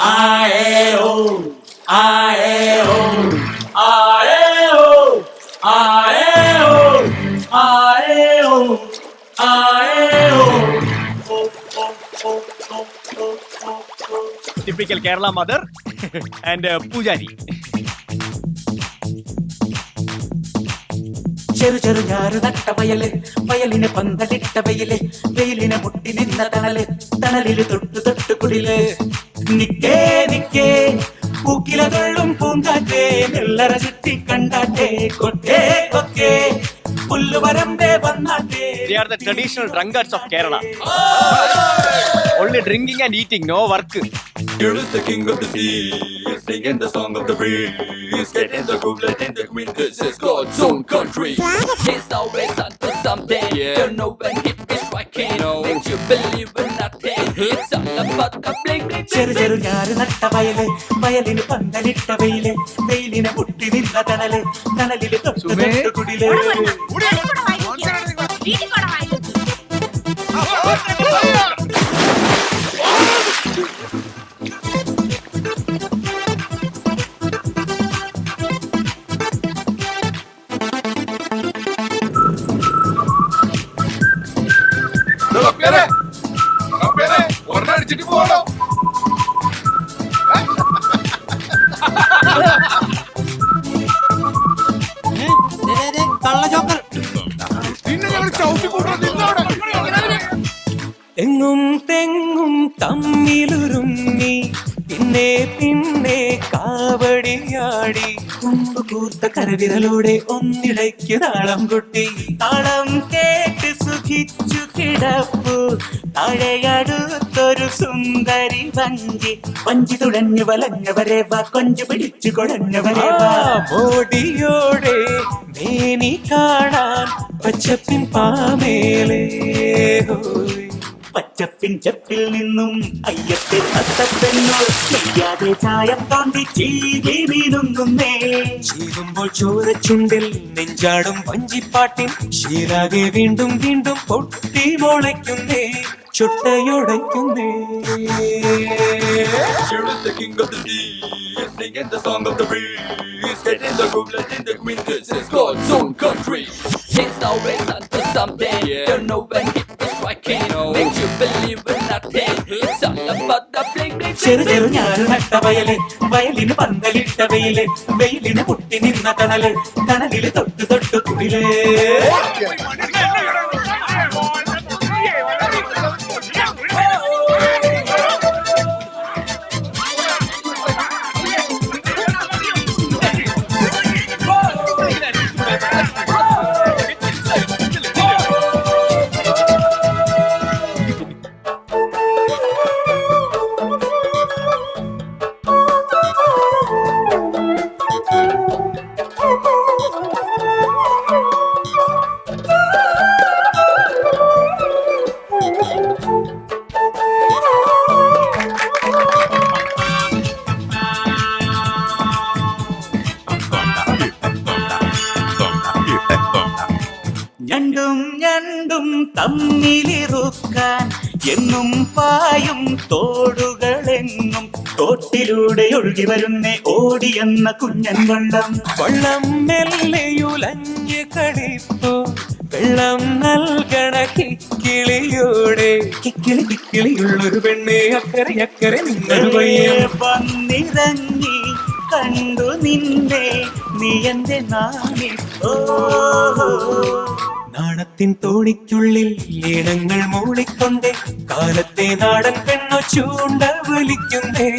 A E O A E O typical Kerala mother and pujari ചെറു ചെറു ഞാറ് നട്ട വയൽ വയലിനെ പന്തലിട്ട വെയിൽ വെയിലിനെ മുട്ടി നിന്ന തണൽ തണലിൽ തൊട്ടു തൊട്ടു കുടിൽ. நிக்கே நிக்கே பூக்கில தொள்ளும் பூங்காற்றே மெல்ல ரசித்தி கண்டாட்டே கொட்டே கொக்கே புல்லு வரம்பே வந்தாட்டே They are the traditional drunkards of Kerala. Only drinking and eating, no work. You're just the king of the sea, singing the song of the breeze. Get in the groove, let in the queen, this is God's own country. It's always on to something, yeah. you know when it ചെറു ചെറു. ഞാറ് നട്ട വയൽ വയലിന് പന്തലിട്ട വെയിൽ വെയിലിനെ മുട്ടി നിന്ന തണൽ തണലിൽ തൊട്ടു തൊട്ടു കുടിൽ. ഒരെണ്ണടിച്ചിട്ട് പോകണോ പിന്നെ ഞങ്ങൾ എങ്ങും തെങ്ങും തമ്മിലുരുങ്ങി പിന്നെ പിന്നെ കാവടിയാടി. കുമ്പ് കൂർത്ത കരവിരലോടെ ഒന്നിടയ്ക്ക് താളം കൊട്ടി. താളം കേട്ട് സുഖിച്ചു കിടപ്പു. തഴയടുത്തൊരു സുന്ദരി വഞ്ചി. വഞ്ചി തുഴഞ്ഞു വലഞ്ഞവരെ വാ കൊഞ്ചു പിടിച്ചു കൊടഞ്ഞവരെ വാ. മോടിയോടെ മേനി കാണാൻ പച്ചപ്പിൻ പാമേലേ പച്ചപ്പിഞ്ചപ്പിൽ നിന്നും അയ്യത്തെ പത്തപ്പെണ്ണുൾ ചെയ്യാതെ ചായം തോണ്ടി ചീതി വീതുന്നുന്നേ ചീകുമ്പോൾ ചോരച്ചുണ്ടിൽ നെഞ്ചാടും വഞ്ചിപ്പാട്ടിൽ ശീലാകെ വീണ്ടും വീണ്ടും പൊട്ടി മുളയ്ക്കുന്നേ ചുട്ടയുടയ്ക്കുന്നേ Singing the song of the breeze, get in the room, let in the queen. This is called Zone Country. It's always until someday. Yeah. Don't know when. ചെറു ചെറു. ഞാറ് നട്ട വയൽ വയലിന് പന്തലിട്ട വെയിൽ വെയിലിന് പൊട്ടി നിന്ന തണൽ തണലിൽ തൊട്ട് തൊട്ട് കുടിൽ ഞണ്ടും ഞണ്ടും തമ്മിലിറുക്കാൻ എന്നും പായും തോടുകളെങ്ങും തോട്ടിലൂടെ ഒഴുകി വരുന്നേ ഓടിയെന്ന കുഞ്ഞൻ വള്ളം വള്ളം മെല്ലയുലഞ്ഞ് കളിപ്പോ വെള്ളം നൽകണ കിക്കിളിയോടെ. കിക്കിളി കിക്കിളിയുള്ളൊരു പെണ്ണെ അക്കരെ അക്കരെ നിങ്ങൾ വന്നിറങ്ങി കണ്ടു നിന്നെ നീ എന്റെ നാളെ ഓ. നാണത്തിൻ തോണിക്കുള്ളിൽ ഈണങ്ങൾ മൂളിക്കൊണ്ടേ കാലത്തെ നാടൻ പെണ്ണു ചൂണ്ട വലിക്കുന്നേ.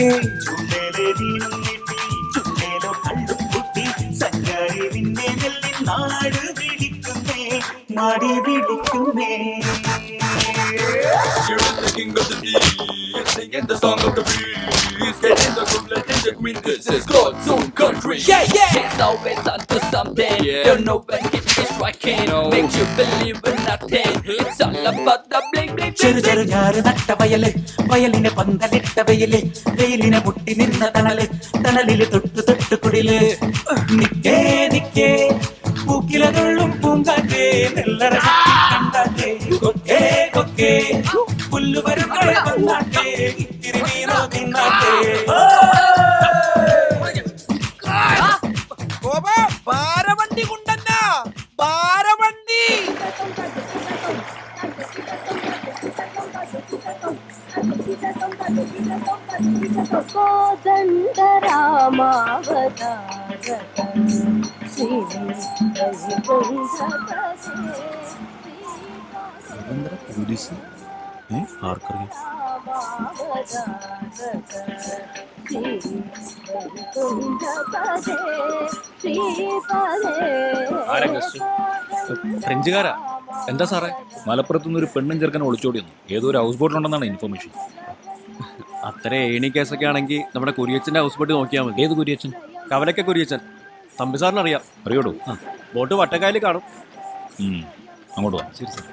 Here the song of the breeze. Getting the groove, letting the queen. This is God's own country. Yeah, yeah. He's always onto something. Don't know when hit is striking. Makes you believe in nothing. It's all about the bling bling ചെറു bling ചെറു bling. ഞാറ് നട്ട വയല് വയലിന് പന്തലിട്ട വെയില് വെയിലിനെ മുട്ടി നിന്ന തണല് തണലില് തൊട്ടു തൊട്ടു കുടില് നിക്കേ നിക്കേ പൂക്കിലതുള്ളും പൂങ്കാറ്റേ നെല്ലറ കണ്ടാറ്റേ കൊക്കേ കൊക്കേ പുല്ലുവരുടെ വന്നാട്ടെ ഇത്തിരി നീരോ തിന്നാട്ടെ ഫ്രഞ്ചുകാരാ? എന്താ സാറേ? മലപ്പുറത്തുനിന്ന് ഒരു പെണ്ണും ചെറുക്കനെ ഒളിച്ചോടി വന്നു ഏതോ ഒരു ഹൗസ് ബോട്ടിലുണ്ടെന്നാണ് ഇൻഫർമേഷൻ അത്ര ഏണി കേസൊക്കെ ആണെങ്കിൽ നമ്മുടെ കുരിയച്ചന്റെ ഹൗസ് ബോട്ട് നോക്കിയാൽ മതി. ഏത് കുരിയച്ചൻ? കവലക്ക കുരിയച്ചൻ. തമ്പി സാറിന് അറിയാം അറിയോടോ? ആ ബോട്ട് വട്ടക്കായൽ കാണും. ഉം, അങ്ങോട്ട് വാ. ശരി സാർ